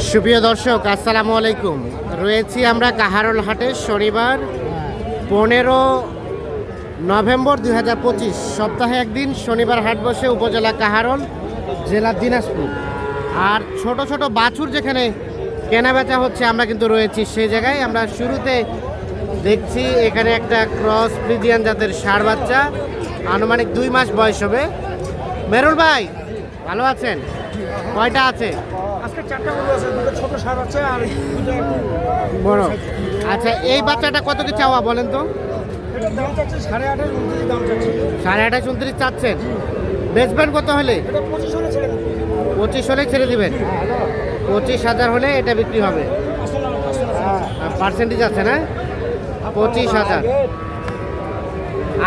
সুপ্রিয় দর্শক, আসসালামু আলাইকুম। রয়েছি আমরা কাহারল হাটে, শনিবার পনেরো নভেম্বর দুই হাজার পঁচিশ। সপ্তাহে একদিন শনিবার হাট বসে উপজেলা কাহারল, জেলা দিনাজপুর। আর ছোট ছোট বাছুর যেখানে কেনা বেচা হচ্ছে, আমরা কিন্তু রয়েছি সেই জায়গায়। আমরা শুরুতে দেখছি এখানে একটা ক্রস ফ্রিজিয়ান জাতের ষাঁড় বাচ্চা। আনুমানিক দুই মাস বয়স হবে। মেরুল ভাই, ভালো আছেন? কয়টা আছে? বড়। আচ্ছা এই বাচ্চাটা কত কি চাওয়া বলেন তো? সাড়ে আঠাশ উনত্রিশ চাচ্ছেন। বেচবেন কত হলে? পঁচিশ হলে ছেড়ে দিবেন। পঁচিশ হাজার হলে এটা বিক্রি হবে। পার্সেন্টেজ আছে না? পঁচিশ হাজার।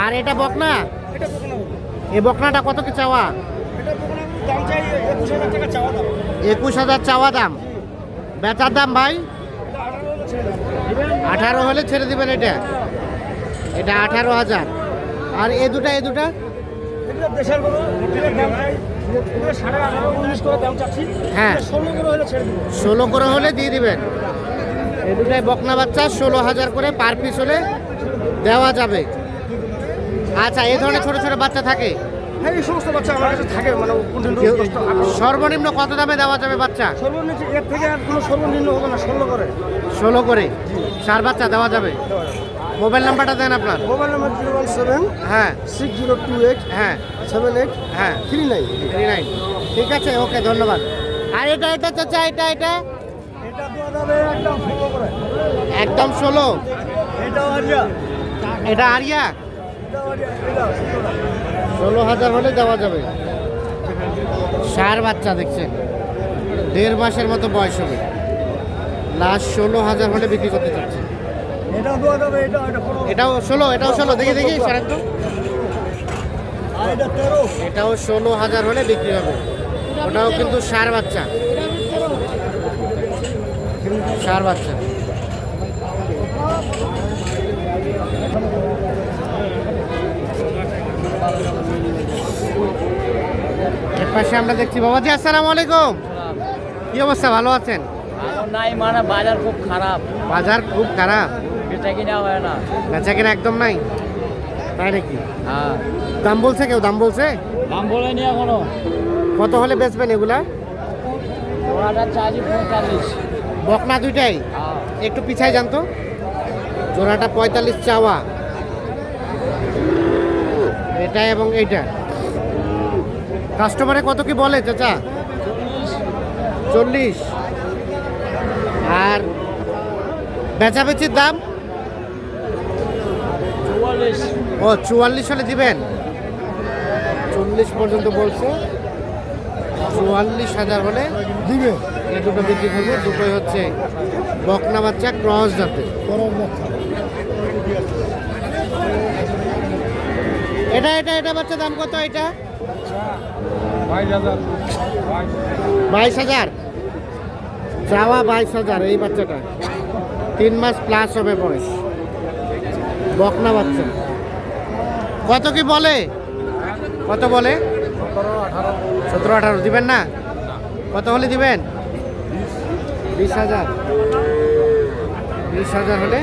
আর এটা বকনা। এই বকনাটা কত কি চাওয়া? একুশ হাজার চাওয়া দাম। বেচার দাম ভাই আঠারো হলে ছেড়ে দিবেন এটা। এটা আঠারো হাজার। আর এ দুটা এ দুটা? হ্যাঁ। ষোলো করে হলে ছেড়ে দেবো ষোলো করে হলে দিয়ে দিবেন। এ দুটাই বকনা বাচ্চা ষোলো হাজার করে পার পিস হলে দেওয়া যাবে। আচ্ছা এই ধরনের ছোট ছোট বাচ্চা থাকে। হ্যাঁ এই সমস্ত বাচ্চা আমার কাছে থাকে মানে। সর্বনিম্ন কত দামে দেওয়া যাবে বাচ্চা? সর্বনিম্ন এর থেকে আর কোনো সর্বনিম্ন হবে না ষোলো করে। ষোলো করে? সার বাচ্চা দেওয়া যাবে? মোবাইল নাম্বারটা দেন আপনার। Mobile number zero one seven হ্যাঁ। সিক্স জিরো টু এইট হ্যাঁ। সেভেন এইট হ্যাঁ। Three nine. Three nine. ঠিক আছে ওকে ধন্যবাদ। আর এটা এটা চাচা এটা এটা? এটা একদম ষোলো এটাও আরিয়া। এটা আরিয়া? এটা ষোলো হাজার হলে দেওয়া যাবে। সার বাচ্চা দেখছেন। দেড় মাসের মতো বয়স হবে। লাস্ট ষোলো হাজার হলে বিক্রি করতে চাচ্ছে। এটাও এটা এটা এটাও ষোলো এটাও ষোলো। দেখি দেখি এটাও ষোলো হাজার হলে বিক্রি হবে। ওটাও কিন্তু সার বাচ্চা। সার বাচ্চা। পাশে আমরা দেখছি। বাবাজি আসসালামু আলাইকুম। কি অবস্থা? ভালো আছেন? নাই মানে বাজার খুব খারাপ। বাজার খুব খারাপ? বেচা কিনা হয় না। বেচা কিনা একদম নাই? তাই নাকি? হ্যাঁ। দাম বলছে কেউ? দাম বলছে? দাম বলেনি এখনও। কত হলে বেচবেন এগুলা? বকনা দুইটাই? হ্যাঁ। একটু পিছায় জানতো জোড়াটা পঁয়তাল্লিশ চাওয়া। এটা এবং এইটা। কাস্টমারে কত কি বলে চাচা? চল্লিশ। আর বেচাবেচির দাম? চুয়াল্লিশ ও চুয়াল্লিশ হলে দিবেন। চল্লিশ পর্যন্ত বলছে। চুয়াল্লিশ হাজার হলে দিবে। এই দুটো বিক্রি করব। দুটোই হচ্ছে বকনা বাচ্চা ক্রস জাতের। এটা এটা এটা বাচ্চা দাম কত এটা? বাইশ হাজার। চাওয়া বাইশ হাজার এই বাচ্চাটা। তিন মাস প্লাস হবে বয়স। বকনা বাচ্চা। কত কি বলে? কত বলে? সতেরো আঠারো। দিবেন না? কত হলে দিবেন? বিশ হাজার। বিশ হাজার হলে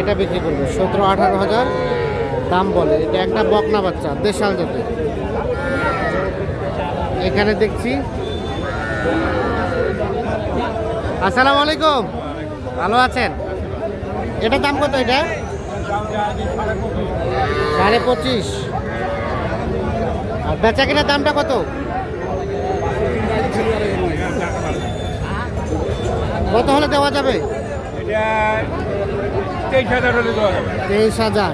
এটা বিক্রি করবে। সতেরো আঠারো হাজার দাম বলে। এটা একটা বকনা বাচ্চা, দেশাল জাতের। এখানে দেখছি। আসসালামু আলাইকুম। ভালো আছেন? এটার দাম কত এটা? সাড়ে পঁচিশ। আর বেচা কিনার দামটা কত? কত হলে দেওয়া যাবে? তেইশ হাজার হলে দেওয়া যাবে। তেইশ হাজার।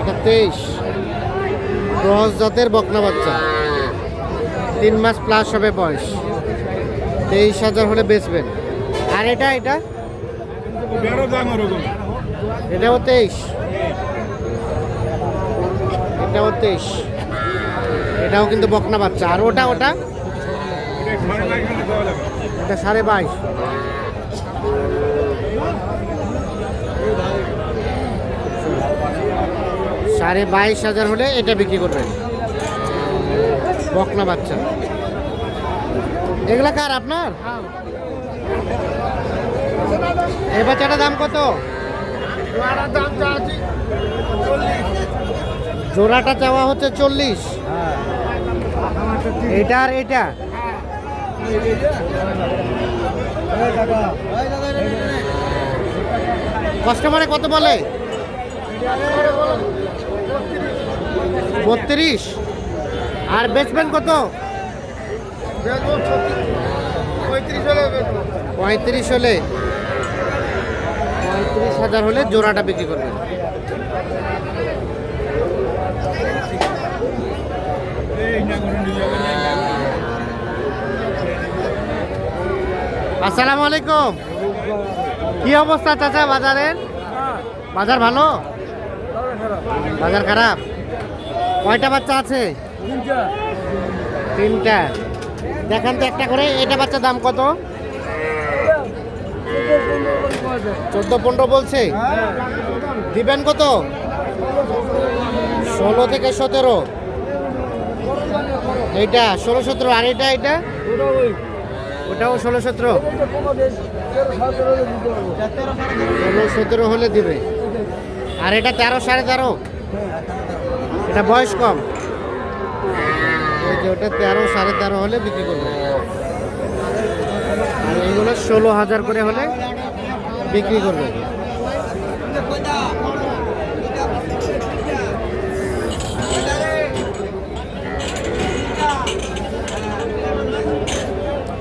এটা তেইশ। ক্রস জাতের বকনা বাচ্চা। তিন মাস প্লাস হবে বয়স। তেইশ হাজার হলে বেচবেন। আর এটা এটা? এটাও তেইশ। এটাও তেইশ। এটাও কিন্তু বকনা বাচ্চা। আর ওটা ওটা? এটা সাড়ে বাইশ হলে দেওয়া যাবে এটা সাড়ে বাইশ হাজার হলে এটা বিক্রি করবেন। বকনা বাচ্চা। এগুলা কার আপনার? এই বাচ্চাটার দাম কত? জোড়াটা চাওয়া হচ্ছে চল্লিশ। এটা আর এটা? কাস্টমারে কত বলে? বত্রিশ। আর বেচবেন কত? পঁয়ত্রিশ হলে। পঁয়ত্রিশ হাজার হলে জোড়াটা বিক্রি করবেন। আসসালামু আলাইকুম। কি অবস্থা চাচা বাজারের? বাজার ভালো? বাজার খারাপ? কয়টা বাচ্চা আছে? তিনটা। দেখান তো একটা করে এটা বাচ্চার দাম কত? চোদ্দ পনেরো বলছে। দিবেন কত? ষোলো থেকে সতেরো। এইটা ষোলো সতেরো আর এটা এটা? ওটাও ষোলো সতেরো। ষোলো সতেরো হলে দিবে। আর এটা তেরো সাড়ে তেরো। এটা বয়স কম। ওটা তেরো সাড়ে তেরো হলে বিক্রি করবে। আর ষোলো হাজার করে হলে বিক্রি করবে।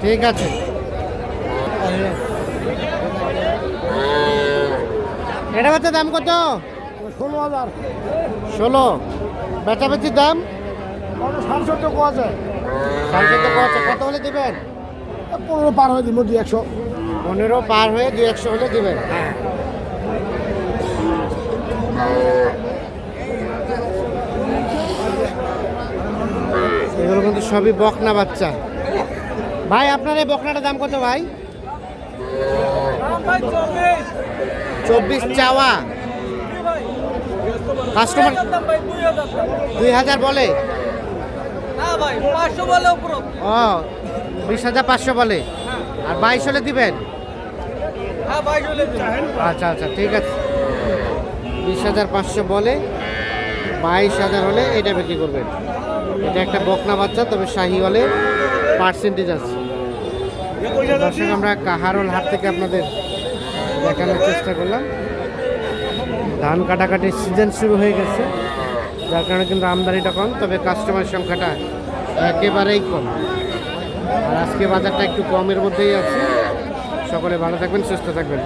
ঠিক আছে। এটা বাচ্চা দাম কত? ষোলো হাজার ষোলো। বেচাবেচির দাম? সাড়ে সত্তর কোয়া যায় সাড়ে চোদ্দ কত কত হলে দিবেন? পনেরো পার হয়ে দিব দুই একশো। পনেরো পার হয়ে দুই একশো হলে দিবেন। এগুলো কিন্তু সবই বকনা বাচ্চা। ভাই আপনার এই বকনাটার দাম কত ভাই? চব্বিশ চাওয়া। কাস্টমার দুই হাজার বলে। ও বিশ হাজার পাঁচশো বলে। আর বাইশ হলে দিবেন? আচ্ছা আচ্ছা ঠিক আছে। বিশ হাজার পাঁচশো বলে বাইশ হাজার হলে এটা বিক্রি করবেন। এটা একটা বকনা বাচ্চা তবে শাহি হলে পার্সেন্টেজ আছে। দর্শক আমরা কাহারোল হাট থেকে আপনাদের দেখানোর চেষ্টা করলাম। ধান কাটাকাটির সিজন শুরু হয়ে গেছে। যার কারণে কিন্তু আমদানিটা কম, তবে কাস্টমার সংখ্যাটা একেবারেই কম। আর আজকে বাজারটা একটু কমের মধ্যেই আছে। সকলে ভালো থাকবেন, সুস্থ থাকবেন।